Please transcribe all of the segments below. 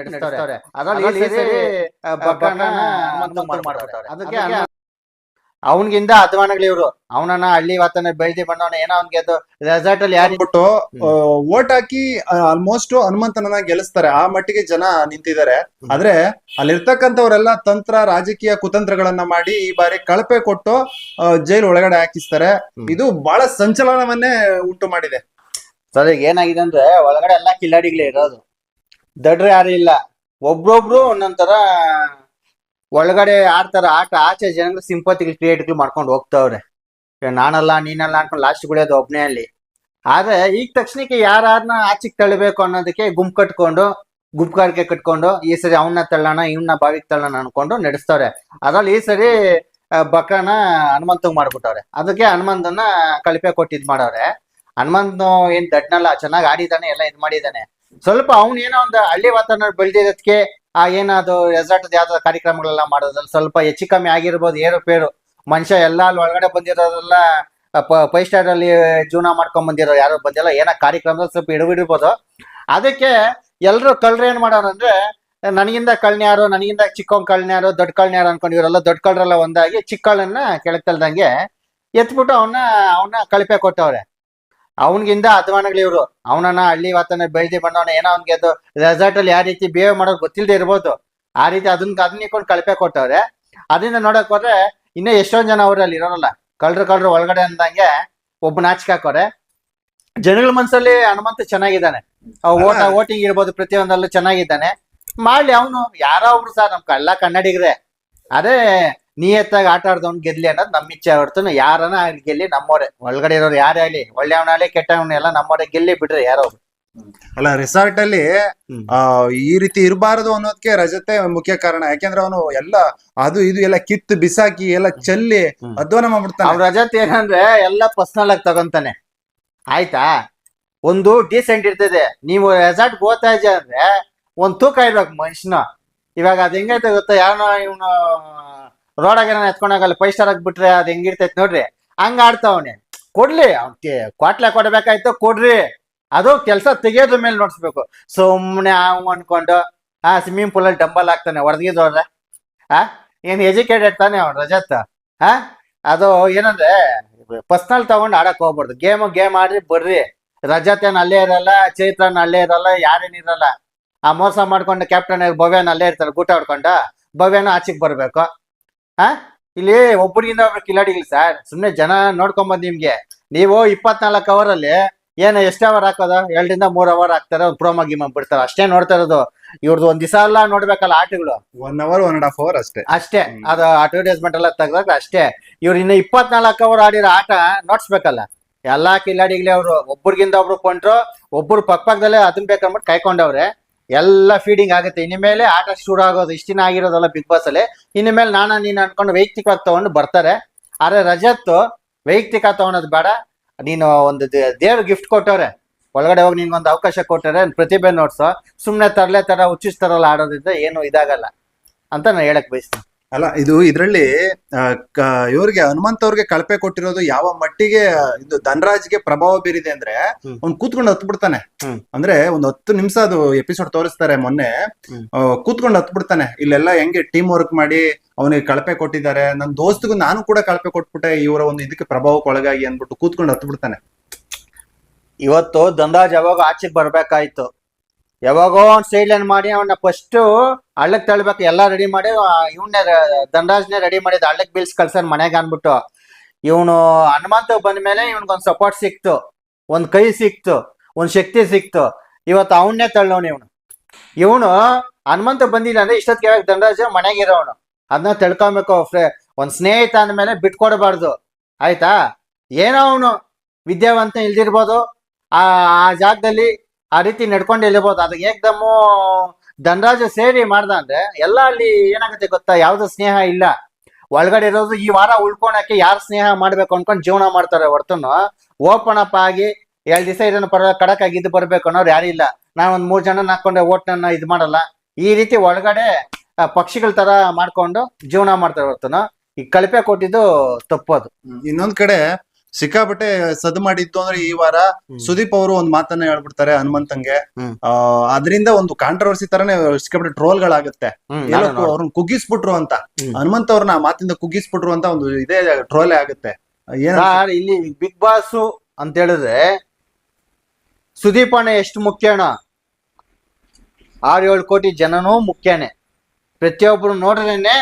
ನಡೆಸ್ತಾರೆ. ಅದ್ರಲ್ಲಿ ಈ ಸರಿ ಆ, ಬಕ್ಕನ ಹನುಮಂತ ಅದಕ್ಕೆ ಅವನಿಗಿಂದ ಅಧ್ವಾನಗಳು ಇವ್ರು. ಅವನನ್ನ ಹಳ್ಳಿ ವಾತನ ಬೆಳ್ದಿ ಬಂದವನ ಏನೋ ಅವ್ನಿಗೆ ಅದು ರೆಸಾರ್ಟ್ ಅಲ್ಲಿ ಯಾರು ಬಿಟ್ಟು ಓಟ್ ಹಾಕಿ ಆಲ್ಮೋಸ್ಟ್ ಹನುಮಂತನನ್ನ ಗೆಲ್ಲಿಸ್ತಾರೆ ಆ ಮಟ್ಟಿಗೆ ಜನ ನಿಂತಿದ್ದಾರೆ. ಆದ್ರೆ ಅಲ್ಲಿರ್ತಕ್ಕಂಥವರೆಲ್ಲ ತಂತ್ರ ರಾಜಕೀಯ ಕುತಂತ್ರಗಳನ್ನ ಮಾಡಿ ಈ ಬಾರಿ ಕಳಪೆ ಕೊಟ್ಟು ಜೈಲ್ ಒಳಗಡೆ ಹಾಕಿಸ್ತಾರೆ. ಇದು ಬಹಳ ಸಂಚಲನವನ್ನೇ ಉಂಟು ಮಾಡಿದೆ. ಸರ್ ಈಗ ಏನಾಗಿದೆ ಅಂದ್ರೆ ಒಳಗಡೆ ಎಲ್ಲಾ ಕಿಲಾಡಿಗಳೇ ಇರೋದು. ದಡ್ರು ಯಾರು ಇಲ್ಲ. ಒಬ್ರೊಬ್ರು ಒಂದೊಂಥರ ಒಳಗಡೆ ಆಡ್ತಾರ. ಆಟ ಆಚೆ ಜನಗಳು ಸಿಂಪತಿಗಳು, ಕ್ರಿಯೇಟ್ಗಳು ಮಾಡ್ಕೊಂಡು ಹೋಗ್ತಾವ್ರೆ. ನಾನಲ್ಲ, ನೀನಲ್ಲ ಅನ್ಕೊಂಡು ಲಾಸ್ಟ್ ಗುಳಿಯೋದು ಒಬ್ನೇ ಅಲ್ಲಿ. ಆದ್ರೆ ಈಗ ತಕ್ಷಣಕ್ಕೆ ಯಾರನ್ನ ಆಚೆಗೆ ತಳ್ಳಬೇಕು ಅನ್ನೋದಕ್ಕೆ ಗುಂಪು ಕಟ್ಕೊಂಡು, ಗುಂಪುಗಾರಿಕೆ ಕಟ್ಕೊಂಡು, ಈ ಸರಿ ಅವನ್ನ ತಳ್ಳೋಣ ಇವನ್ನ ಬಾವಿಗೆ ತಳ್ಳೋಣ ಅನ್ಕೊಂಡು ನಡೆಸ್ತವ್ರೆ. ಅದ್ರಲ್ಲಿ ಈ ಸರಿ ಬಕನ ಹನುಮಂತಗ್ ಮಾಡ್ಬಿಟ್ಟವ್ರೆ. ಅದಕ್ಕೆ ಹನುಮಂತನ ಕಲಿಪೆ ಕೊಟ್ಟಿದ್ ಮಾಡವ್ರೆ. ಹನುಮಂತ ಏನ್ ದಡ್ನಲ್ಲ, ಚೆನ್ನಾಗಿ ಆಡಿದಾನೆ, ಎಲ್ಲ ಇದ್ ಮಾಡಿದಾನೆ. ಸ್ವಲ್ಪ ಅವನು ಏನೋ ಒಂದು ಹಳ್ಳಿ ವಾತಾವರಣ ಬೆಳೆದಿರೋದಕ್ಕೆ ಆ ಏನಾದ್ರು ರೆಸಾರ್ಟ್ ಯಾವ್ದಾದ್ರು ಕಾರ್ಯಕ್ರಮಗಳೆಲ್ಲ ಮಾಡೋದ್ರಲ್ಲಿ ಸ್ವಲ್ಪ ಹೆಚ್ಚು ಕಮ್ಮಿ ಆಗಿರ್ಬೋದು ಏರುಪೇರು ಮನುಷ್ಯ ಎಲ್ಲ ಅಲ್ಲಿ ಒಳಗಡೆ ಬಂದಿರೋರೆಲ್ಲ ಫೈವ್ ಸ್ಟಾರ್ ಅಲ್ಲಿ ಜೀವನ ಮಾಡ್ಕೊಂಡ್ ಬಂದಿರೋ ಯಾರು ಬಂದಿಲ್ಲ. ಏನೋ ಕಾರ್ಯಕ್ರಮದಲ್ಲಿ ಸ್ವಲ್ಪ ಇಡಬಿಡಿರ್ಬೋದು ಅದಕ್ಕೆ ಎಲ್ರು ಕಳ್ರು ಏನ್ ಮಾಡೋರಂದ್ರೆ ನನಗಿಂದ ಕಳ್ನ್ಯಾರು ನನಗಿಂದ ಚಿಕ್ಕವನ್ ಕಳ್ನ್ಯಾರು ದೊಡ್ಡ ಕಳ್ನ್ಯಾರು ಅನ್ಕೊಂಡು ಇವರೆಲ್ಲ ದೊಡ್ಡ ಕಳ್ರೆಲ್ಲ ಒಂದಾಗಿ ಚಿಕ್ಕಳನ್ನ ಕಳ್ಳನ್ನ ತಲ್ದಂಗೆ ಎತ್ಬಿಟ್ಟು ಅವನ್ನ ಅವನ್ನ ಕಳಿಪೆ ಕೊಟ್ಟವ್ರೆ. ಅವನಿಗಿಂದ ಅಧ್ವಾನಗಳು ಇವರು. ಅವನನ್ನ ಹಳ್ಳಿ ವಾತನ ಬೆಳ್ದಿ ಬಂದವನ ಏನೋ ಅವ್ನಿಗೆ ಅದು ರೆಸಾರ್ಟ್ ಅಲ್ಲಿ ಯಾವ ರೀತಿ ಬಿಹೇವ್ ಮಾಡೋದು ಗೊತ್ತಿಲ್ಲದೆ ಇರ್ಬೋದು. ಆ ರೀತಿ ಅದನ್ನ ಅದನ್ನ ಇಟ್ಕೊಂಡು ಕಳಪೆ ಕೊಟ್ಟವ್ರೆ. ಅದರಿಂದ ನೋಡಕ್ ಹೋದ್ರೆ ಇನ್ನೂ ಎಷ್ಟೊಂದ್ ಜನ ಅವ್ರಲ್ಲಿ ಇರೋಲ್ಲ ಕಳ್ರು ಕಳ್ರು ಒಳಗಡೆ ಅಂದಂಗೆ ಒಬ್ಬ ನಾಚಿಕೆ ಹಾಕೋರೆ. ಜನಗಳ ಮನ್ಸಲ್ಲಿ ಹನುಮಂತ ಚೆನ್ನಾಗಿದ್ದಾನೆ. ಓಟ ಓಟಿಂಗ್ ಇರ್ಬೋದು ಪ್ರತಿಯೊಂದಲ್ಲೂ ಚೆನ್ನಾಗಿದ್ದಾನೆ. ಮಾಡ್ಲಿ ಅವನು ಯಾರೋ ಒಬ್ರು ಸರ್ ನಮ್ ಎಲ್ಲ ಕನ್ನಡಿಗರೇ. ಅದೇ ನಿಯತ್ತಾಗಿ ಆಟ ಆಡ್ದವ್ನು ಗೆದ್ಲಿ ಅನ್ನೋದು ನಮ್ಮ ಇಚ್ಛೆ ಹೊರತು ಯಾರನ್ನ ಆಗ್ಲಿ ಗೆಲ್ಲಿ ನಮ್ಮವರೇ. ಒಳಗಡೆ ಇರೋರು ಯಾರೇ ಆಗ್ಲಿ ಒಳ್ಳೆಯವನಾಗಲಿ ಕೆಟ್ಟವನ ಎಲ್ಲ ನಮ್ಮವರೇ ಗೆಲ್ಲಿ ಬಿಡ್ರಿ ಯಾರೋ ಒಬ್ರು. ಅಲ್ಲ ರೆಸಾರ್ಟ್ ಅಲ್ಲಿ. ಆ ಈ ರೀತಿ ಇರಬಾರದು ಅನ್ನೋದಕ್ಕೆ ರಜತೆ ಮುಖ್ಯ ಕಾರಣ. ಯಾಕೆಂದ್ರೆ ಅವನು ಎಲ್ಲ ಅದು ಇದು ಎಲ್ಲ ಕಿತ್ತು ಬಿಸಾಕಿ ಎಲ್ಲ ಚೆಲ್ಲಿ ಅದ್ವನ ಅಧ್ವಾನ ಮಾಡ್ಬಿಡ್ತಾನೆ. ಅವ್ರ ರಜತ್ ಏನಂದ್ರೆ ಎಲ್ಲ ಪರ್ಸನಲ್ ಆಗಿ ತಗೊಂತಾನೆ. ಆಯ್ತಾ? ಒಂದು ಡಿಸೆಂಟ್ ಇರ್ತದೆ. ನೀವು ರೆಸಾರ್ಟ್ ಹೋಗ್ತಾ ಇದ್ದೀಯ ಅಂದ್ರೆ ಒಂದ್ ತೂಕ ಇರ್ಬೇಕು ಮನುಷ್ಯನ. ಇವಾಗ ಅದ್ ಹೆಂಗೈತೆ ಗೊತ್ತಾ? ಯಾರನ್ನ ಇವನು ರೋಡಾಗ ಎತ್ಕೊಂಡಾಗಲ್ಲ ಫೈವ್ ಸ್ಟಾರ್ ಬಿಟ್ರೆ ಅದ್ ಹೆಂಗಿರ್ತೈತೆ ನೋಡ್ರಿ. ಹಂಗ ಆಡ್ತಾವನೆ ಕೊಡ್ಲಿ ಅವ್ನಿಗೆ ಕ್ವಾಟ್ಲೆ ಕೊಡ್ಬೇಕಾಯ್ತು, ಕೊಡ್ರಿ. ಅದು ಕೆಲಸ ತೆಗಿಯೋದ್ರ ಮೇಲೆ ನೋಡ್ಸ್ಬೇಕು. ಸುಮ್ನೆ ಅವ್ ಅನ್ಕೊಂಡು, ಆ ಸ್ವಿಮ್ಮಿಂಗ್ ಅಲ್ಲಿ ಡಂಬಲ್ ಹಾಕ್ತಾನೆ ಹೊಡೆದಿದ್ದವ್ರೆ ಆ? ಏನ್ ಎಜುಕೇಟೆಡ್ ತಾನೆ ಅವ್ನು ರಜತ್? ಆ? ಅದು ಏನಂದ್ರೆ ಪರ್ಸನಲ್ ತಗೊಂಡು ಆಡಕ್ ಹೋಗ್ಬಾರ್ದು. ಗೇಮ್ ಗೇಮ್ ಆಡ್ರಿ, ಬರ್ರಿ. ರಜತ್ ಏನ್ ಅಲ್ಲೇ ಇರಲ್ಲ, ಚೈತ್ರನ್ ಅಲ್ಲೇ ಇರಲ್ಲ, ಯಾರೇನ್ ಇರಲ್ಲ. ಆ ಮೋಸ ಮಾಡ್ಕೊಂಡು ಕ್ಯಾಪ್ಟನ್ ಭವ್ಯನ ಅಲ್ಲೇ ಇರ್ತಾರೆ ಗೂಟ ಹೊಡ್ಕೊಂಡು, ಭವ್ಯನ ಆಚೆಗೆ ಬರ್ಬೇಕು. ಆ ಇಲ್ಲಿ ಒಬ್ಬರಿಗಿಂದ ಒಬ್ರು ಕಿಲಾಡಿಗಳು ಸರ್ ಸುಮ್ನೆ ಜನ ನೋಡ್ಕೊಂಬಂದ್ ನಿಮ್ಗೆ. ನೀವು ಇಪ್ಪತ್ನಾಲ್ಕು ಅವರ್ ಅಲ್ಲಿ ಏನು ಎಷ್ಟು ಅವರ್ ಹಾಕೋದು? ಎರಡರಿಂದ ಮೂರ್ ಅವರ್ ಹಾಕ್ತಾರೆ ಒಂದು ಪ್ರೋಮೋ ಗೀಮ್ ಬಿಡ್ತಾರೆ. ಅಷ್ಟೇ ನೋಡ್ತಾ ಇರೋದು. ಇವ್ರದ್ದು ಒಂದ್ ದಿವಸ ಎಲ್ಲ ನೋಡ್ಬೇಕಲ್ಲ ಆಟಗಳು. One hour one and half hour ಅಷ್ಟೇ. ಅಷ್ಟೇ. ಅದು ಅಡ್ವರ್ಟೈಸ್ಮೆಂಟ್ ಎಲ್ಲ ತೆಗ್ದಾಗ ಅಷ್ಟೇ. ಇವ್ರು ಇನ್ನು ಇಪ್ಪತ್ನಾಲ್ಕು ಅವರ್ ಆಡಿರೋ ಆಟ ನೋಡ್ಸ್ಬೇಕಲ್ಲ. ಎಲ್ಲಾ ಕಿಲಾಡಿಗಳೇ ಅವರು. ಒಬ್ಬರಿಗಿಂದ ಒಬ್ರು ಕೊಂಡ್ರು ಒಬ್ರು ಪಕ್ಕ ಪಕ್ಕದಲ್ಲೇ ಅದನ್ನ ಬೇಕಂದ್ಬಿಟ್ಟು ಕಾಯ್ಕೊಂಡವ್ರೆ ಎಲ್ಲ ಫೀಡಿಂಗ್ ಆಗುತ್ತೆ. ಇನ್ಮೇಲೆ ಮೇಲೆ ಆಟ ಶುರು ಆಗೋದು, ಇಷ್ಟ ದಿನ ಆಗಿರೋದಲ್ಲ ಬಿಗ್ ಬಾಸ್ ಅಲ್ಲಿ. ಇನ್ನು ಮೇಲೆ ನಾನ ನೀನು ಅನ್ಕೊಂಡು ವೈಯಕ್ತಿಕವಾಗಿ ತಗೊಂಡು ಬರ್ತಾರೆ. ಆದ್ರೆ ರಜತ್ ವೈಯಕ್ತಿಕ ತಗೊಳೋದು ಬೇಡ. ನೀನು ಒಂದು ದೇವ್ರ ಗಿಫ್ಟ್ ಕೊಟ್ಟವ್ರೆ. ಒಳಗಡೆ ಹೋಗಿ ನಿನ್ಗೊಂದು ಅವಕಾಶ ಕೊಟ್ಟರೆ ಪ್ರತಿಭೆ ನೋಡ್ಸೋ. ಸುಮ್ಮನೆ ತರಲೆ ತರ ಹುಚ್ಚಿಸ್ತಾರಲ್ಲ ಆಡೋದ್ರಿಂದ ಏನು ಇದಾಗಲ್ಲ ಅಂತ ನಾನು ಹೇಳಕ್ ಬಯಸ್ತೀನಿ. ಅಲ್ಲ ಇದು ಇದರಲ್ಲಿ ಇವ್ರಿಗೆ ಹನುಮಂತ ಅವ್ರಿಗೆ ಕಳಪೆ ಕೊಟ್ಟಿರೋದು ಯಾವ ಮಟ್ಟಿಗೆ ಇದು ಧನರಾಜ್ಗೆ ಪ್ರಭಾವ ಬೀರಿದೆ ಅಂದ್ರೆ ಅವ್ನು ಕೂತ್ಕೊಂಡು ಹತ್ ಬಿಡ್ತಾನೆ ಅಂದ್ರೆ ಒಂದ್ ಹತ್ತು ನಿಮಿಷ ಅದು ಎಪಿಸೋಡ್ ತೋರಿಸ್ತಾರೆ ಮೊನ್ನೆ. ಕೂತ್ಕೊಂಡು ಹತ್ ಬಿಡ್ತಾನೆ ಇಲ್ಲೆಲ್ಲ ಹೆಂಗೆ ಟೀಮ್ ವರ್ಕ್ ಮಾಡಿ ಅವನಿಗೆ ಕಳಪೆ ಕೊಟ್ಟಿದ್ದಾರೆ. ನನ್ನ ದೋಸ್ತಿಗೂ ನಾನು ಕೂಡ ಕಳಪೆ ಕೊಟ್ಬಿಟ್ಟೆ ಇವರ ಒಂದು ಇದಕ್ಕೆ ಪ್ರಭಾವಕ್ಕೆ ಒಳಗಾಗಿ ಅಂದ್ಬಿಟ್ಟು ಕೂತ್ಕೊಂಡು ಹತ್ ಬಿಡ್ತಾನೆ ಇವತ್ತು ದಂದಾಜ್ ಯಾವಾಗ ಆಚೆಗೆ ಬರ್ಬೇಕಾಯ್ತು. ಯಾವಾಗೋ ಒಂದು ಸೈಡ್ ಲೈನ್ ಮಾಡಿ ಅವನ್ನ ಫಸ್ಟ್ ಹಳ್ಳಕ್ ತಳ್ಬೇಕು, ಎಲ್ಲ ರೆಡಿ ಮಾಡಿ ಇವನ್ನೇ ಧನರಾಜ್ನೇ ರೆಡಿ ಮಾಡಿದ ಹಳ್ಳಕ್ ಬಿಲ್ಸ್ ಕಳ್ಸನ್ ಮನೆಗೆ ಅನ್ಬಿಟ್ಟು ಇವನು ಹನುಮಂತ ಬಂದ ಮೇಲೆ ಇವನ್ಗೊಂದ್ ಸಪೋರ್ಟ್ ಸಿಕ್ತು, ಒಂದ್ ಕೈ ಸಿಕ್ತು, ಒಂದ್ ಶಕ್ತಿ ಸಿಕ್ತು. ಇವತ್ತು ಅವನ್ನೇ ತಳ್ಳವನು ಇವನು. ಇವನು ಹನುಮಂತ ಬಂದಿಲ್ಲ ಅಂದ್ರೆ ಇಷ್ಟೊತ್ತಿಗೆ ಧನರಾಜ್ ಮನೆಗಿರೋನು ಅದನ್ನ ತಿಳ್ಕೊಬೇಕು ಒಂದ್ ಸ್ನೇಹಿತ ಅಂದ್ಮೇಲೆ ಬಿಟ್ಕೊಡ್ಬಾರ್ದು. ಆಯ್ತಾ? ಏನೋ ಅವನು ವಿದ್ಯಾವಂತ ಇಲ್ದಿರ್ಬೋದು. ಆ ಆ ಜಾಗದಲ್ಲಿ ಆ ರೀತಿ ನಡ್ಕೊಂಡು ಇರ್ಬೋದು. ಅದು ಏಕ್ದಮ್ಮು ಧನರಾಜ ಸೇರಿ ಮಾಡ್ದ ಅಂದ್ರೆ ಎಲ್ಲ ಅಲ್ಲಿ ಏನಾಗುತ್ತೆ ಗೊತ್ತಾ? ಯಾವ್ದು ಸ್ನೇಹ ಇಲ್ಲ. ಒಳಗಡೆ ಇರೋದು ಈ ವಾರ ಉಳ್ಕೊಳಕ್ಕೆ ಯಾರು ಸ್ನೇಹ ಮಾಡ್ಬೇಕು ಅನ್ಕೊಂಡು ಜೀವನ ಮಾಡ್ತಾರೆ ಹೊರ್ತನು. ಓಪನ್ ಅಪ್ ಆಗಿ ಎರಡ್ ದಿವಸ ಇದನ್ನ ಪರ ಕಡಕ್ ಆಗಿದ್ದು ಬರ್ಬೇಕು ಅನ್ನೋರು ಯಾರು ಇಲ್ಲ. ನಾನು ಒಂದ್ ಮೂರ್ ಜನ ಹಾಕೊಂಡೆ ಓಟ್ ನನ್ನ ಇದ್ ಮಾಡಲ್ಲ. ಈ ರೀತಿ ಒಳಗಡೆ ಪಕ್ಷಿಗಳ ತರ ಮಾಡ್ಕೊಂಡು ಜೀವನ ಮಾಡ್ತಾರೆ ಹೊರ್ತನು. ಈ ಕಳಪೆ ಕೊಟ್ಟಿದ್ದು ತಪ್ಪೋದು ಇನ್ನೊಂದ್ ಕಡೆ ಸಿಕ್ಕಾಪಟ್ಟೆ ಸದ್ ಮಾಡಿತ್ತು ಅಂದ್ರೆ ಈ ವಾರ ಸುದೀಪ್ ಅವರು ಒಂದ್ ಮಾತನ್ನ ಹೇಳ್ಬಿಡ್ತಾರೆ ಹನುಮಂತಂಗೆ ಹ್ಮ್. ಆ ಅದರಿಂದ ಒಂದು ಕಾಂಟ್ರವರ್ಸಿ ತರನೇ ಸಿಕ್ಕಾಪಟ್ಟೆ ಟ್ರೋಲ್ ಗಳಾಗುತ್ತೆ. ಅವ್ರನ್ನ ಕುಗ್ಗಿಸ್ಬಿಟ್ರು ಅಂತ. ಹನುಮಂತ ಅವ್ರನ್ನ ಆ ಮಾತಿಂದ ಕುಗ್ಗಿಸ್ಬಿಟ್ರು ಅಂತ ಒಂದು ಇದೇ ಟ್ರೋಲೆ ಆಗುತ್ತೆ. ಏನ್ ಸರ್ ಇಲ್ಲಿ ಬಿಗ್ ಬಾಸ್ ಅಂತ ಹೇಳಿದ್ರೆ ಸುದೀಪ್ ಅಣ್ಣ ಎಷ್ಟು ಮುಖ್ಯಣ ಆರು ಏಳು ಕೋಟಿ ಜನನೂ ಮುಖ್ಯನೇ. ಪ್ರತಿಯೊಬ್ರು ನೋಡ್ರೇನೆ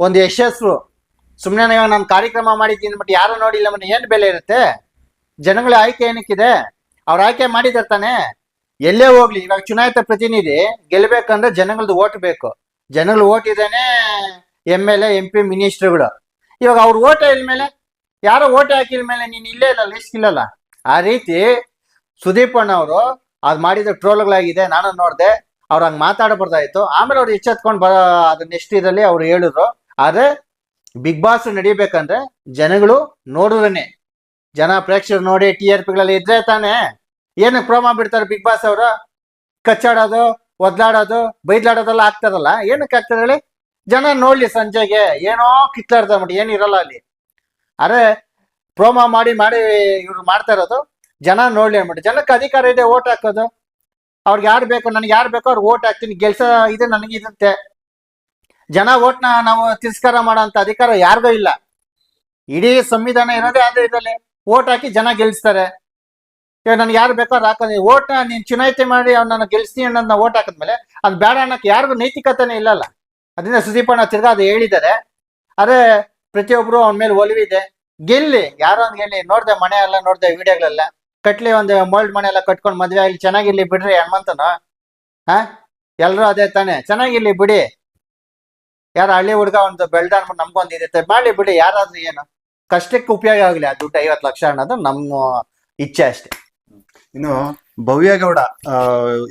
ಒಂದು ಯಶಸ್ಸು. ಸುಮ್ಮನೆ ಇವಾಗ ನಾನು ಕಾರ್ಯಕ್ರಮ ಮಾಡಿದ್ದೀನಿ ಬಟ್ ಯಾರು ನೋಡಿಲ್ಲ ಮತ್ತೆ ಏನು ಬೆಲೆ ಇರುತ್ತೆ? ಜನಗಳ ಆಯ್ಕೆ ಏನಕ್ಕಿದೆ? ಅವ್ರ ಆಯ್ಕೆ ಮಾಡಿದಾರೆ ತಾನೆ? ಎಲ್ಲೇ ಹೋಗ್ಲಿ, ಇವಾಗ ಚುನಾಯಿತ ಪ್ರತಿನಿಧಿ ಗೆಲ್ಬೇಕಂದ್ರೆ ಜನಗಳದ್ದು ಓಟ್ ಬೇಕು. ಜನಗಳು ಓಟ್ ಇದೇನೆ M L A, M P, ಮಿನಿಸ್ಟ್ರುಗಳು. ಇವಾಗ ಅವ್ರು ಓಟ್ ಮೇಲೆ ಯಾರೋ ಓಟ್ ಹಾಕಿದ ಮೇಲೆ ನೀನು ಇಲ್ಲೇ ಇಲ್ಲ ಲಿಸ್ಟ್ ಇಲ್ಲಲ್ಲ? ಆ ರೀತಿ ಸುದೀಪ್ ಅಣ್ಣ ಅವರು ಅದು ಮಾಡಿದ ಟ್ರೋಲ್ಗಳಾಗಿದೆ, ನಾನು ನೋಡಿದೆ, ಅವ್ರು ಹಂಗೆ ಮಾತಾಡಬಾರ್ದಾಯ್ತು. ಆಮೇಲೆ ಅವ್ರು ಎಚ್ಚೆತ್ಕೊಂಡು ಬರೋ ಅದು ನೆಕ್ಸ್ಟ್ ಇದರಲ್ಲಿ ಅವ್ರು ಹೇಳಿದ್ರು. ಆದ್ರೆ ಬಿಗ್ ಬಾಸ್ ನಡಿಬೇಕಂದ್ರೆ ಜನಗಳು ನೋಡಿದ್ರೇನೆ. ಜನ ಪ್ರೇಕ್ಷಕರು ನೋಡಿ, ಟಿ ಆರ್ ಪಿಗಳಲ್ಲಿ ಇದ್ರೆ ತಾನೇ. ಏನಕ್ಕೆ ಪ್ರೋಮ ಬಿಡ್ತಾರೆ ಬಿಗ್ ಬಾಸ್ ಅವರು? ಕಚ್ಚಾಡೋದು, ಒದ್ಲಾಡೋದು, ಬೈದ್ಲಾಡೋದೆಲ್ಲ ಆಗ್ತಾರಲ್ಲ ಏನಕ್ಕೆ ಆಗ್ತದೆ ಹೇಳಿ? ಜನ ನೋಡ್ಲಿ ಸಂಜೆಗೆ. ಏನೋ ಕಿತ್ತಾಡ್ತಾರೆ ಬಿಟ್ಟು ಏನಿರಲ್ಲ ಅಲ್ಲಿ. ಅರೆ ಪ್ರೋಮ ಮಾಡಿ ಮಾಡಿ ಇವ್ರು ಮಾಡ್ತಾ ಇರೋದು, ಜನ ನೋಡ್ಲಿ ಅನ್ಬಿಟ್ಟು. ಜನಕ್ಕೆ ಅಧಿಕಾರ ಇದೆ, ಓಟ್ ಹಾಕೋದು. ಅವ್ರಿಗೆ ಯಾರು ಬೇಕೋ, ನನಗೆ ಯಾರು ಬೇಕೋ ಅವ್ರಿಗೆ ಓಟ್ ಹಾಕ್ತೀನಿ. ಗೆಲ್ಸ ಇದೆ ನನಗೆ ಇರುತ್ತೆ ಜನ ಓಟ್ನ ನಾವು ತಿರಸ್ಕಾರ ಮಾಡೋ ಅಂತ ಅಧಿಕಾರ ಯಾರಿಗೂ ಇಲ್ಲ. ಇಡೀ ಸಂವಿಧಾನ ಇರೋದೇ ಅದೇ ಇದರಲ್ಲಿ ಓಟ್ ಹಾಕಿ ಜನ ಗೆಲ್ಸ್ತಾರೆ. ಇವಾಗ ನನ್ಗೆ ಯಾರು ಬೇಕೋ ಹಾಕೋದಿ. ಓಟ್ನ ನೀನು ಚುನಾಯಿತಿ ಮಾಡಿ ಅವ್ನ ಗೆಲ್ಸ್ತೀನಿ ಅನ್ನೋದನ್ನ ಓಟ್ ಹಾಕಿದ್ಮೇಲೆ ಅದು ಬೇಡ ಅನ್ನೋಕೆ ಯಾರಿಗೂ ನೈತಿಕತೆನೇ ಇಲ್ಲಲ್ಲ. ಅದರಿಂದ ಸುದೀಪಣ್ಣ ತಿರ್ಗಾ ಅದು ಹೇಳಿದ್ದಾರೆ. ಅದೇ ಪ್ರತಿಯೊಬ್ರು ಅವನ ಮೇಲೆ ಒಲಿವಿದೆ. ಗೆಲ್ಲಿ, ಯಾರೋ ಒಂದ್ ಗೆಲ್ಲಿ. ನೋಡ್ದೆ ಮನೆ ಎಲ್ಲ, ನೋಡ್ದೆ ವಿಡಿಯೋಗಳೆಲ್ಲ. ಕಟ್ಲಿ ಒಂದು ಮೋಲ್ಡ್ ಮನೆ ಎಲ್ಲ ಕಟ್ಕೊಂಡು ಮದ್ವೆ ಆಗಲಿ ಚೆನ್ನಾಗಿರ್ಲಿ ಬಿಡ್ರಿ ಹನುಮಂತನ. ಹಾ? ಎಲ್ರು ಅದೇ ತಾನೆ. ಚೆನ್ನಾಗಿರ್ಲಿ ಬಿಡಿ. ಯಾರ ಹಳ್ಳಿ ಹುಡುಗ ಒಂದು ಬೆಳ್ದಾನ್ ನಮ್ಗೊಂದು ಇರುತ್ತೆ ಮಾಡಿ ಬಿಡಿ ಯಾರಾದ್ರೂ ಏನು ಕಷ್ಟಕ್ಕೆ ಉಪಯೋಗ ಆಗಲಿ ಆ ದುಡ್ಡು ಐವತ್ತು ಲಕ್ಷ ಅನ್ನೋದು ನಮ್ಮ ಇಚ್ಛೆ ಅಷ್ಟೇ. ಇನ್ನು ಭವ್ಯ ಗೌಡ ಆ,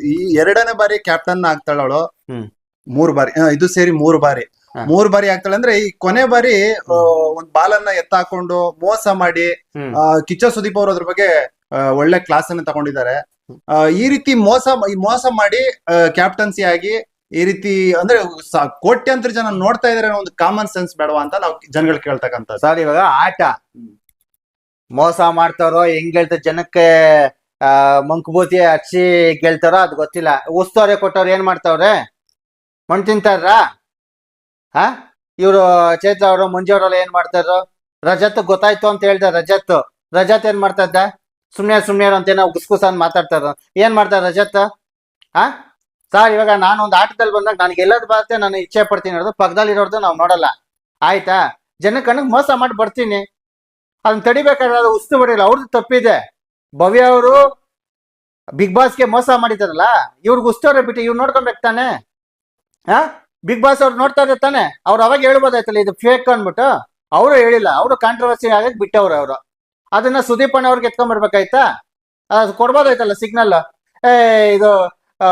ಈ ಎರಡನೇ ಬಾರಿ ಕ್ಯಾಪ್ಟನ್ ಆಗ್ತಾಳವಳು. ಹ್ಮ್. ಮೂರು ಬಾರಿ ಆ, ಇದು ಸೇರಿ ಮೂರು ಬಾರಿ. ಮೂರ್ ಮೂರು ಬಾರಿ ಆಗ್ತಾಳೆ ಅಂದ್ರೆ ಈ ಕೊನೆ ಬಾರಿ ಆ, ಒಂದ್ ಬಾಲನ್ನ ಎತ್ತಾಕೊಂಡು ಮೋಸ ಮಾಡಿ ಹ್ಮ್. ಆ, ಕಿಚ್ಚ ಸುದೀಪ್ ಅವರು ಅದ್ರ ಬಗ್ಗೆ ಆ, ಒಳ್ಳೆ ಕ್ಲಾಸ್ ಅನ್ನ ತಗೊಂಡಿದ್ದಾರೆ. ಆ, ಈ ರೀತಿ ಮೋಸ ಈ ಮೋಸ ಮಾಡಿ ಕ್ಯಾಪ್ಟನ್ಸಿ ಆಗಿ ಈ ರೀತಿ ಅಂದ್ರೆ ಕೋಟ್ಯಂತರ ಜನ ನೋಡ್ತಾ ಇದಾರೆ ಒಂದು ಕಾಮನ್ ಸೆನ್ಸ್ ಬೇಡವಾ ಅಂತ ನಾವು ಜನಗಳು ಕೇಳ್ತಕ್ಕಂಥದ್ದು. ಸರ್ ಇವಾಗ ಆಟ. ಮೋಸ ಮಾಡ್ತಾರೋ ಹೆಂಗ್ ಹೇಳ್ತಾರೆ ಜನಕ್ಕೆ ಆ, ಮಂಕುಬೂತಿ ಹಚ್ಚಿ ಗೆಲ್ತಾರೋ ಅದು ಗೊತ್ತಿಲ್ಲ. ಉಸ್ತುವಾರಿ ಕೊಟ್ಟವ್ರು ಏನ್ ಮಾಡ್ತಾವ್ರೆ? ಮಣ್ಣು ತಿಂತಾರ ಹಾ ಇವರು ಚೈತ್ರ ಅವರು ಮುಂಜಾವ್ರಲ್ಲ ಏನ್ ಮಾಡ್ತಾರೋ ರಜತ್ ಗೊತ್ತಾಯ್ತು ಅಂತ ಹೇಳ್ದ ರಜತ್. ರಜತ್ ಏನ್ ಮಾಡ್ತಾ ಇದ್ದ? ಸುಮ್ನೆ ಸುಮ್ನೆ ಅಂತ ಏನೋ ಗುಸ್ಗುಸ್ ಅಂತ ಮಾತಾಡ್ತಾರ ಏನ್ ಮಾಡ್ತಾರ ರಜತ್? ಹಾ ಸರ್ ಇವಾಗ ನಾನು ಒಂದು ಆಟದಲ್ಲಿ ಬಂದಾಗ ನನಗೆ ಎಲ್ಲದ ಬರುತ್ತೆ ನಾನು ಇಚ್ಛೆ ಪಡ್ತೀನಿ ಅನ್ನೋದು ಪಕ್ಕದಲ್ಲಿ ಇರೋದು ನಾವು ನೋಡಲ್ಲ. ಆಯ್ತಾ? ಜನ ಕಣ್ಣಿಗೆ ಮೋಸ ಮಾಡಿ ಬರ್ತೀನಿ. ಅದನ್ನ ತಡಿಬೇಕಾದ್ರೆ ಅದು ಉಸ್ತು ಬಡಿಲ್ಲ ಅವ್ರದ್ದು ತಪ್ಪಿದೆ. ಭವ್ಯ ಅವರು ಬಿಗ್ ಬಾಸ್ಗೆ ಮೋಸ ಮಾಡಿದಾರಲ್ಲ, ಇವ್ರಿಗೆ ಉಸ್ತವ್ರೆ ಬಿಟ್ಟು ಇವ್ರು ನೋಡ್ಕೊಬೇಕು ತಾನೆ? ಹಾ ಬಿಗ್ ಬಾಸ್ ಅವ್ರು ನೋಡ್ತಾ ಇದ್ದಾರೆ ತಾನೆ? ಅವ್ರು ಅವಾಗ ಹೇಳ್ಬೋದಾಯ್ತಲ್ಲ, ಇದು ಫೇಕ್ ಅಂದ್ಬಿಟ್ಟು ಅವರು ಹೇಳಿಲ್ಲ, ಅವರು ಕಾಂಟ್ರವರ್ಸಿ ಆಗಕ್ಕೆ ಬಿಟ್ಟವ್ರು ಅವರು. ಅದನ್ನ ಸುದೀಪ್ ಅಣ್ಣ ಅವ್ರಿಗೆ ಎತ್ಕೊಂಡ್ಬರ್ಬೇಕಾಯ್ತಾ ಅದು ಕೊಡ್ಬೋದಾಯ್ತಲ್ಲ ಸಿಗ್ನಲ್ ಏ, ಇದು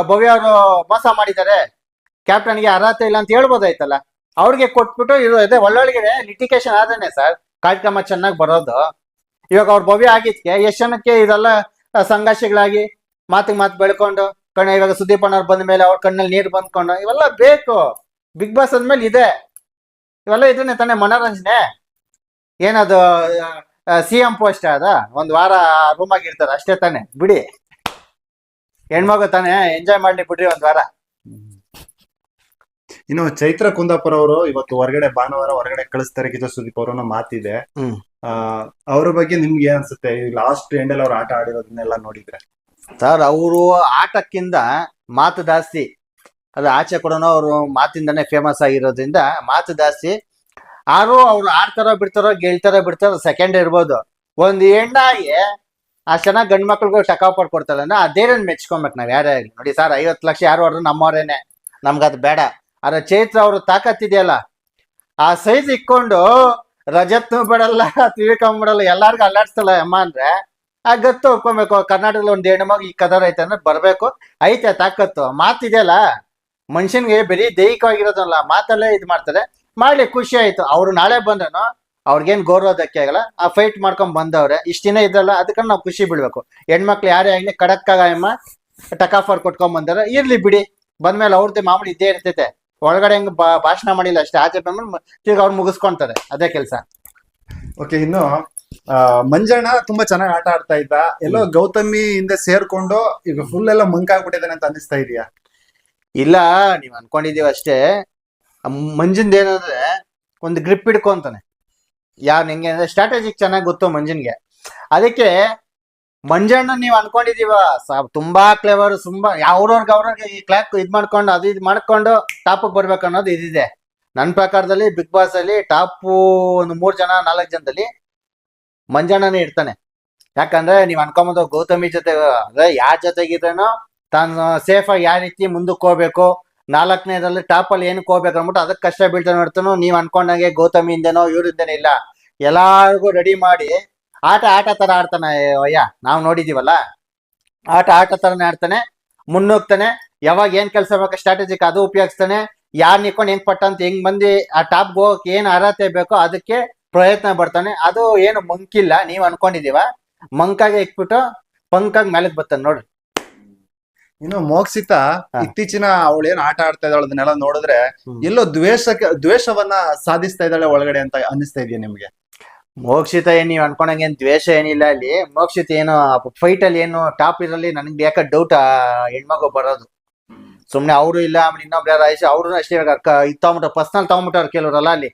ಭವ್ಯ ಅವರು ಮೋಸ ಮಾಡಿದ್ದಾರೆ. ಕ್ಯಾಪ್ಟನ್ಗೆ ಅರ್ಹತೆ ಇಲ್ಲ ಅಂತ ಹೇಳ್ಬೋದಾಯ್ತಲ್ಲ. ಅವ್ರಿಗೆ ಕೊಟ್ಬಿಟ್ಟು ಇದು ಅದೇ ಒಳ್ಳೊಳಗೆ ಲಿಟಿಕೇಶನ್ ಆದ್ರೆ ಸರ್, ಕಾರ್ಯಕ್ರಮ ಚೆನ್ನಾಗಿ ಬರೋದು. ಇವಾಗ ಅವ್ರ ಭವ್ಯ ಆಗಿದ್ಕೆ, ಎಷ್ಟು ಜನಕ್ಕೆ ಇದೆಲ್ಲ ಸಂಘರ್ಷಗಳಾಗಿ ಮಾತಿಗೆ ಮಾತು ಬೆಳ್ಕೊಂಡು ಕಣ್ಣ ಇವಾಗ ಸುದೀಪ್ ಅಣ್ಣವ್ರು ಬಂದ ಮೇಲೆ ಅವ್ರ ಕಣ್ಣಲ್ಲಿ ನೀರು ಬಂದ್ಕೊಂಡು, ಇವೆಲ್ಲ ಬೇಕು. ಬಿಗ್ ಬಾಸ್ ಅಂದ್ಮೇಲೆ ಇದೆ. ಇವೆಲ್ಲ ಇದನ್ನೇ ತಾನೇ ಮನೋರಂಜನೆ. ಏನದು ಸಿ ಎಂ ಪೋಸ್ಟ್ ಅದ? ಒಂದ್ ವಾರ ರೂಮ್ ಆಗಿರ್ತಾರ ಅಷ್ಟೇ ತಾನೆ. ಬಿಡಿ. ಹೆಣ್ಮಗು ತಾನೆ ಎಂಜಾಯ್ ಮಾಡ್ಲಿ ಬಿಡ್ರಿ ಒಂದ್ ವಾರ. ಇನ್ನು ಚೈತ್ರ ಕುಂದಾಪುರ ಅವರು ಇವತ್ತು ಹೊರಗಡೆ ಭಾನುವಾರ ಹೊರಗಡೆ ಕಳಿಸ್ತಾರೆ ಕಿಚ್ಚ ಸುದೀಪ್ ಅವರು ಅನ್ನೋ ಮಾತಿದೆ. ಹ್ಮ್. ಆ ಅವ್ರ ಬಗ್ಗೆ ನಿಮ್ಗೆ ಏನ್ ಅನ್ಸುತ್ತೆ ಲಾಸ್ಟ್ ಎಂಡ್ ಅಲ್ಲಿ ಅವ್ರು ಆಟ ಆಡಿರೋದನ್ನೆಲ್ಲ ನೋಡಿದ್ರೆ. ಸರ್ ಅವರು ಆಟಕ್ಕಿಂತ ಮಾತು ಜಾಸ್ತಿ. ಅದು ಆಚೆ ಕೂಡ ಅವರು ಮಾತಿಂದನೇ ಫೇಮಸ್ ಆಗಿರೋದ್ರಿಂದ ಮಾತು ಜಾಸ್ತಿ. ಆರು ಅವ್ರು ಆಡ್ತಾರೋ ಬಿಡ್ತಾರೋ ಗೆಲ್ತಾರೋ ಬಿಡ್ತಾರೋ ಸೆಕೆಂಡ್ ಇರ್ಬೋದು. ಒಂದು ಹೆಣ್ಣಾಗಿ ಆ ಜನ ಗಂಡು ಮಕ್ಳಿಗೂ ಟಕಾಪರ್ ಕೊಡ್ತಾರೆ ಅಂದ್ರೆ ಅದೇನೇನು ಮೆಚ್ಕೊಬೇಕು ನಾವ್ ಯಾರೇ ನೋಡಿ ಸರ್, ಐವತ್ತು ಲಕ್ಷ ಯಾರು ಹೊಡ್ರು ನಮ್ಮವ್ರೇನೆ. ಅದು ಬೇಡ. ಆದ್ರೆ ಚೈತ್ರ ಅವರು ತಾಕತ್ತಿದೆಯಲ್ಲ ಆ ಸೈಜ್ ಇಕ್ಕೊಂಡು ರಜತ್ನು ಬಿಡಲ್ಲ ತಿಳ್ಕೊಂಡ್ ಬಿಡಲ್ಲ ಎಲ್ಲಾರ್ಗು ಅಲ್ಲಾಡ್ಸ್ತಲ್ಲ ಅಮ್ಮ ಅಂದ್ರೆ, ಆ ಗತ್ತು ಒಪ್ಕೊಬೇಕು. ಕರ್ನಾಟಕದಲ್ಲಿ ಒಂದು ಹೆಣ್ಣು ಮಗು ಈ ಕದರ್ ಐತೆ ಅಂದ್ರೆ ಬರ್ಬೇಕು. ಐತೆ ತಾಕತ್ತು. ಮಾತಿದೆಯಲ್ಲ ಮನುಷ್ಯನ್ಗೆ ಬರೀ ದೈಹಿಕವಾಗಿರೋದಲ್ಲ, ಮಾತಲ್ಲೇ ಇದು ಮಾಡ್ತಾರೆ. ಮಾಡ್ಲಿ ಖುಷಿ ಆಯ್ತು. ಅವ್ರು ನಾಳೆ ಬಂದ್ರೂ ಅವ್ರಿಗೇನ್ ಗೌರವ ಧಕ್ಕೆ ಆಗಲ್ಲ. ಆ ಫೈಟ್ ಮಾಡ್ಕೊಂಡ್ ಬಂದವ್ರೆ ಇಷ್ಟ ದಿನ ಇದ್ರಲ್ಲ ಅದಕ್ಕೆ ನಾವು ಖುಷಿ ಬಿಡ್ಬೇಕು. ಹೆಣ್ಮಕ್ಳು ಯಾರೇ ಆಗ್ಲಿ ಕಡಕ್ಕಾಗಮ್ಮ ಟಕಾಫರ್ ಕೊಟ್ಕೊಂಡ್ ಬಂದಾರ ಇರ್ಲಿ ಬಿಡಿ. ಬಂದ್ಮೇಲೆ ಅವ್ರದ್ದು ಮಾಮೂಲಿ ಇದ್ದೇ ಇರ್ತೈತೆ. ಒಳಗಡೆ ಹೆಂಗ್ ಬಾ- ಭಾಷಣ ಮಾಡಿಲ್ಲ ಅಷ್ಟೇ ಆಚೆ ಬಂದ್ಮೇಲೆ ತಿರ್ಗಿ ಅವ್ರು ಮುಗಿಸ್ಕೊಂತಾರೆ ಅದೇ ಕೆಲಸ. ಓಕೆ ಇನ್ನು ಮಂಜಣ್ಣ ತುಂಬಾ ಚೆನ್ನಾಗಿ ಆಟ ಆಡ್ತಾ ಇದ್ದ. ಎಲ್ಲೋ ಗೌತಮಿ ಹಿಂದೆ ಸೇರ್ಕೊಂಡು ಈಗ ಫುಲ್ ಎಲ್ಲ ಮಂಕ್ ಆಗ್ಬಿಟ್ಟಿದ್ದಾನೆ ಅಂತ ಅನಿಸ್ತಾ ಇದೀಯಾ? ಇಲ್ಲ ನೀವ್ ಅನ್ಕೊಂಡಿದೀವಿ ಅಷ್ಟೇ. ಮಂಜಿಂದ ಏನಂದ್ರೆ ಒಂದು ಗ್ರಿಪ್ ಹಿಡ್ಕೊಂತಾನೆ ಯಾರು ನಿಂಗೆ? ಅಂದ್ರೆ ಸ್ಟ್ರಾಟಜಿಕ್ ಚೆನ್ನಾಗಿ ಗೊತ್ತು ಮಂಜನ್ಗೆ. ಅದಕ್ಕೆ ಮಂಜಣ್ಣ ನೀವು ಅನ್ಕೊಂಡಿದೀವ ತುಂಬಾ ಕ್ಲೇವರ್ ತುಂಬಾ ಅವ್ರವ್ರಿಗೆ ಅವ್ರವ್ರಿಗೆ ಈ ಕ್ಲಾಕ್ ಇದ್ ಮಾಡ್ಕೊಂಡು, ಅದು ಇದು ಮಾಡ್ಕೊಂಡು ಟಾಪ್ ಬರ್ಬೇಕು ಅನ್ನೋದು ಇದಿದೆ. ನನ್ನ ಪ್ರಕಾರದಲ್ಲಿ ಬಿಗ್ ಬಾಸ್ ಅಲ್ಲಿ ಟಾಪ್ ಒಂದು ಮೂರ್ ಜನ, ನಾಲ್ಕು ಜನದಲ್ಲಿ ಮಂಜಣ್ಣನೇ ಇರ್ತಾನೆ. ಯಾಕಂದ್ರೆ ನೀವ್ ಅನ್ಕೊಂಬೋದು ಗೌತಮಿ ಜೊತೆ, ಅಂದ್ರೆ ಯಾರ ಜೊತೆಗಿದ್ರೇನೋ ತಾನು ಸೇಫ್ ಆಗಿ ಯಾವ ರೀತಿ ಮುಂದಕ್ಕೆ ಹೋಗ್ಬೇಕು ನಾಲ್ಕನೇದಲ್ಲಿ ಅಲ್ಲಿ ಏನಕ್ಕೆ ಹೋಗ್ಬೇಕು ಅಂದ್ಬಿಟ್ಟು ಅದಕ್ಕೆ ಕಷ್ಟ ಬೀಳ್ತಾನೆ ನೋಡ್ತಾನೋ. ನೀವು ಅನ್ಕೊಂಡಂಗೆ ಗೌತಮಿಯಿಂದನೋ ಇವ್ರಿಂದನೋ ಇಲ್ಲ. ಎಲ್ಲಾರ್ಗು ರೆಡಿ ಮಾಡಿ ಆಟ ಆಟ ತರ ಆಡ್ತಾನೆ ಅಯ್ಯ. ನಾವು ನೋಡಿದೀವಲ್ಲ? ಆಟ ಆಟ ತರನೇ ಆಡ್ತಾನೆ. ಮುನ್ನೋಗ್ತಾನೆ. ಯಾವಾಗ ಏನ್ ಕೆಲಸ ಬೇಕು ಸ್ಟ್ರಾಟಜಿಕ್ ಅದು ಉಪಯೋಗಿಸ್ತಾನೆ. ಯಾರ್ ನಿಕ್ಕೊಂಡು ಹೆಂಗ್ ಪಟ್ಟಂತ ಹೆಂಗ್ ಬಂದು ಆ ಟಾಪ್ ಹೋಗಕ್ ಏನ್ ಅರ್ಹತೆ ಬೇಕೋ ಅದಕ್ಕೆ ಪ್ರಯತ್ನ ಪಡ್ತಾನೆ. ಅದು ಏನು ಮಂಕಿಲ್ಲ. ನೀವ್ ಅನ್ಕೊಂಡಿದೀವ ಮಂಕಾಗೆ ಇಕ್ಬಿಟ್ಟು ಪಂಕಾಗಿ ಮೇಲಕ್ ಬರ್ತಾನೆ ನೋಡ್ರಿ. ಇನ್ನು ಮೋಕ್ಷಿತ ಇತ್ತೀಚಿನ ಅವಳು ಏನ್ ಆಟ ಆಡ್ತಾ ಇದ್ದಾಳೆ ಅದನ್ನೆಲ್ಲ ನೋಡಿದ್ರೆ ಎಲ್ಲೋ ದ್ವೇಷಕ್ಕೆ ದ್ವೇಷವನ್ನ ಸಾಧಿಸ್ತಾ ಇದ್ದಾಳೆ ಒಳಗಡೆ ಅಂತ ಅನ್ನಿಸ್ತಾ ಇದೆಯಾ ನಿಮ್ಗೆ? ಮೋಕ್ಷಿತ ಏನ್ ನೀವ್ ಅನ್ಕೊಂಡಂಗೆ ಏನ್ ದ್ವೇಷ ಏನಿಲ್ಲ ಅಲ್ಲಿ. ಮೋಕ್ಷಿತ ಏನು ಫೈಟ್ ಅಲ್ಲಿ ಏನು ಟಾಪ್ ಇರಲಿ ನನ್ಗೆ ಯಾಕೆ ಡೌಟ್ ಹೆಣ್ಮಗು ಬರೋದು? ಸುಮ್ನೆ ಅವರು ಇಲ್ಲ ಆಮೇಲೆ ಇನ್ನೊಬ್ರು ಯಾರು ಆಯ್ತು ಅವ್ರು ಅಷ್ಟೇ ಇವಾಗ ಅಕ್ಕ ಇದು ತಗೊಂಬಿಟ್ರು ಪರ್ಸನಲ್ ತಗೊಂಬಿಟ್ಟವ್ರು ಕೆಲವ್ರಲ್ಲ ಅಲ್ಲಿ.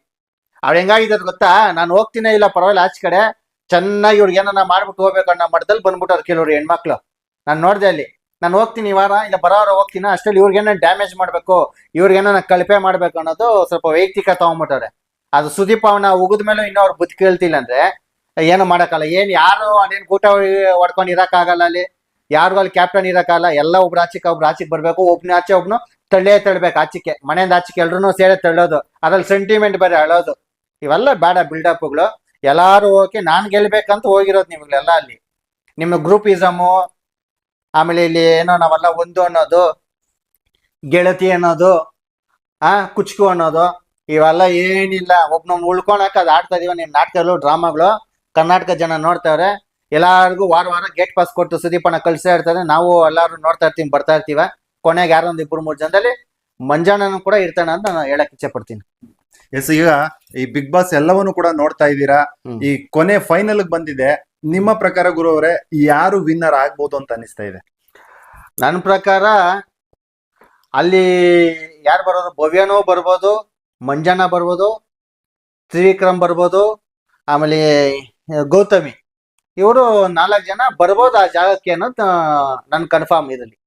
ಅವ್ರು ಹೆಂಗಾಗಿದ್ದು ಗೊತ್ತಾ? ನಾನು ಹೋಗ್ತೀನಿ ಇಲ್ಲ ಪರವಾಗಿಲ್ಲ ಆಚೆ ಕಡೆ. ಚೆನ್ನಾಗಿ ಇವ್ರಿಗೆ ಏನನ್ನ ಮಾಡ್ಬಿಟ್ಟು ಹೋಗ್ಬೇಕು ಅನ್ನೋ ಮಠದಲ್ಲಿ ಬಂದ್ಬಿಟ್ಟವ್ರು ಕೆಲವ್ರು ಹೆಣ್ಮಕ್ಳು. ನಾನು ನೋಡ್ದೆ ಅಲ್ಲಿ. ನಾನು ಹೋಗ್ತೀನಿ ಈ ವಾರ, ಇಲ್ಲ ಬರೋರು ಹೋಗ್ತೀನಿ, ಅಷ್ಟರಲ್ಲಿ ಇವ್ರಿಗೇನ ಡ್ಯಾಮೇಜ್ ಮಾಡ್ಬೇಕು, ಇವ್ರಿಗೇನೋ ಕಳಪೆ ಮಾಡ್ಬೇಕು ಅನ್ನೋದು ಸ್ವಲ್ಪ ವೈಯಕ್ತಿಕ ತಗೊಂಬಿಟ್ಟವ್ರೆ. ಅದು ಸುದೀಪ್ ಅವನ ಉಗಿದ ಮೇಲೆ ಇನ್ನೂ ಅವ್ರು ಬುದ್ಧಿ ಕೇಳ್ತಿಲ್ಲ ಅಂದ್ರೆ, ಏನು ಮಾಡೋಕ್ಕಲ್ಲ ಏನ್ ಯಾರು ಅದೇನ್ ಗೂಟ ಹೊಡ್ಕೊಂಡು ಇರೋಕ್ಕಾಗಲ್ಲ ಅಲ್ಲಿ? ಯಾರಿಗೂ ಅಲ್ಲಿ ಕ್ಯಾಪ್ಟನ್ ಇರೋಕ್ಕಲ್ಲ ಎಲ್ಲ ಒಬ್ರು ಆಚೆಗೆ ಒಬ್ರು ಆಚೆಗೆ ಬರಬೇಕು, ಒಬ್ನ ಆಚೆ ಒಬ್ನು ತಳ್ಳೇ ತಳ್ಬೇಕು ಆಚಿಕೆ ಮನೆಯಿಂದ ಆಚಿಕೆ ಎಲ್ರು ಸೇರೆ ತಳ್ಳೋದು. ಅದ್ರಲ್ಲಿ ಸೆಂಟಿಮೆಂಟ್ ಬೇರೆ ಅಳೋದು. ಇವೆಲ್ಲ ಬೇಡ ಬಿಲ್ಡಪ್ಗಳು ಎಲ್ಲಾರು ಹೋಗಿ ನಾನ್ ಗೆಲ್ಬೇಕಂತ ಹೋಗಿರೋದು ನಿಮ್ಗೆಲ್ಲ ಅಲ್ಲಿ. ನಿಮ್ಮ ಗ್ರೂಪಿಸಮು ಆಮೇಲೆ ಇಲ್ಲಿ ಏನೋ ನಾವೆಲ್ಲ ಒಂದು ಅನ್ನೋದು ಗೆಳತಿ ಅನ್ನೋದು ಆ ಕುಚ್ಕು ಅನ್ನೋದು ಇವೆಲ್ಲ ಏನಿಲ್ಲ. ಒಬ್ನ ಉಳ್ಕೊಳಕ್ ಅದು ಆಡ್ತಾ ಇದೀವ. ನಿಮ್ ನಾಟಕಗಳು ಡ್ರಾಮಾಗಳು. ಕರ್ನಾಟಕ ಜನ ನೋಡ್ತಾವ್ರೆ. ಎಲ್ಲಾರ್ಗು ವಾರ ವಾರ ಗೇಟ್ ಪಾಸ್ ಕೊಟ್ಟು ಸುದೀಪಣ್ಣ ಕಳ್ಸಾ ಇರ್ತಾರೆ. ನಾವು ಎಲ್ಲಾರು ನೋಡ್ತಾ ಇರ್ತೀವಿ ಬರ್ತಾ ಇರ್ತೀವ. ಕೊನೆಗೆ ಯಾರೊಂದು ಇಬ್ಬರು ಮೂರು ಮೂರ್ ಜನದಲ್ಲಿ ಮಂಜಾನನು ಕೂಡ ಇರ್ತಾನೆ ಅಂತ ನಾನು ಹೇಳಕ್ ಇಚ್ಛೆ ಪಡ್ತೀನಿ. ಎಸ್ ಈಗ ಈ ಬಿಗ್ ಬಾಸ್ ಎಲ್ಲವನ್ನು ಕೂಡ ನೋಡ್ತಾ ಇದ್ದೀರಾ. ಈ ಕೊನೆ ಫೈನಲ್ ಬಂದಿದೆ. ನಿಮ್ಮ ಪ್ರಕಾರ ಗುರು ಅವರೇ ಯಾರು ವಿನ್ನರ್ ಆಗ್ಬೋದು ಅಂತ ಅನಿಸ್ತಾ ಇದೆ? ನನ್ನ ಪ್ರಕಾರ ಅಲ್ಲಿ ಯಾರು ಬರೋದು? ಭವ್ಯನೋ ಬರ್ಬೋದು ಮಂಜಣ್ಣ ಬರ್ಬೋದು ತ್ರಿವಿಕ್ರಮ್ ಬರ್ಬೋದು ಆಮೇಲೆ ಗೌತಮಿ. ಇವರು ನಾಲ್ಕು ಜನ ಬರ್ಬೋದು ಆ ಜಾಗಕ್ಕೆ ಅನ್ನೋದು ನನ್ ಕನ್ಫರ್ಮ್ ಇದರಲ್ಲಿ.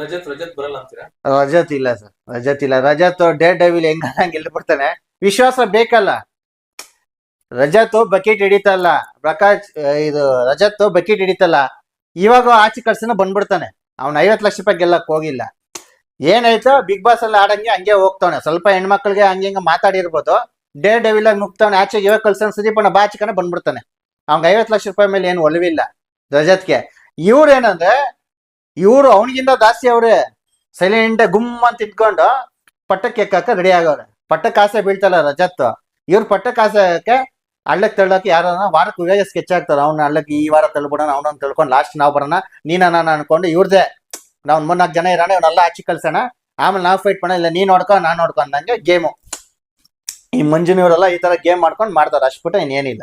ರಜತ್ ರಜತ್ ಬರಲ್ಲ ಅಂತೀರಾ? ರಜತ್ ಇಲ್ಲ ಸರ್ ರಜತ್ ಇಲ್ಲ. ರಜತ್ ಡೇ ಡೈವಿಲ್ ಹೆಂಗ ಬಿಡ್ತಾನೆ ವಿಶ್ವಾಸ ಬೇಕಲ್ಲ. ರಜತ್ ಬಕೆಟ್ ಹಿಡಿತಲ್ಲ. ಪ್ರಕಾಶ್ ಇದು ರಜತ್ ಬಕೆಟ್ ಹಿಡಿತಲ್ಲ. ಇವಾಗ ಆಚೆ ಕಳ್ಸನ ಬಂದ್ಬಿಡ್ತಾನೆ. ಅವ್ನ ಐವತ್ ಲಕ್ಷ ರೂಪಾಯಿ ಗೆಲ್ಲಕ್ ಹೋಗಿಲ್ಲ. ಏನಾಯ್ತು? ಬಿಗ್ ಬಾಸ್ ಅಲ್ಲಿ ಆಡಂಗೆ ಹಂಗೆ ಹೋಗ್ತಾನೆ ಸ್ವಲ್ಪ ಹೆಣ್ಮಕ್ಳಿಗೆ ಹಂಗೆ ಹಿಂಗೆ ಮಾತಾಡಿರ್ಬೋದು. ಡೇ ಡೆವಿಲ್ ಆಗಿ ನುಗ್ತಾನೆ ಆಚೆ ಇವಾಗ ಕಳ್ಸನ್ ಸುದೀಪಣ್ಣ ಬಾಚಿಕನ ಬಂದ್ಬಿಡ್ತಾನೆ. ಅವ್ನಿಗೆ ಐವತ್ ಲಕ್ಷ ರೂಪಾಯಿ ಮೇಲೆ ಏನು ಒಲವಿಲ್ಲ ರಜತ್ಗೆ. ಇವ್ರು ಏನಂದ್ರೆ, ಇವ್ರು ಅವನಿಗಿಂತ ಜಾಸ್ತಿ ಅವ್ರೆ ಸೈಲೆಂಟ್ ಗುಮ್ ಅಂತ ಇಟ್ಕೊಂಡು ಪಟ್ಟಕ್ಕೆ ಎಕ್ಕಾಕ ರೆಡಿ ಆಗವ್ರೆ. ಪಟ್ಟಕ್ಕೆ ಆಸೆ ಬೀಳ್ತಲ್ಲ ರಜತ್ ಇವ್ರು ಪಟ್ಟಕ್ಕೆ ಆಸೆಕ್ಕೆ ಹಳ್ಳಕ್ ತಳ್ಳಕ್ಕೆ ಯಾರನ್ನ ವಾರಕ್ಕೆ ಸ್ಕೆಚ್ ಆಗ್ತಾರ ಅವ್ನ ಅಳ್ಳಕ್ಕೆ ಈ ವಾರ ತಳ್ಬಿಡೋಣ, ಅವನನ್ನ ತಳ್ಕೊಂಡು ಲಾಸ್ಟ್ ನಾವು ಬರೋಣ ನೀನ ನಾನು ಅನ್ಕೊಂಡು ಇವ್ರದೇ. ನಾವ್ ಮೂರ್ನಾಲ್ಕು ಜನ ಇರೋಣ ಇವನ್ನೆಲ್ಲ ಹಚ್ಚಿ ಕಳ್ಸೋಣ. ಆಮೇಲೆ ನಾವು ಫೈಟ್ ಮಾಡೋಣ, ಇಲ್ಲ ನೀನ್ ನೋಡ್ಕೊ, ನಾನು ನೋಡ್ಕೊ ಅಂದಂಗೆ ಗೇಮು ಈ ಮಂಜುನವರೆಲ್ಲ ಈ ತರ ಗೇಮ್ ಮಾಡ್ಕೊಂಡು ಮಾಡ್ತಾರೆ. ಅಷ್ಟು ಇನ್ನೇನಿಲ್ಲ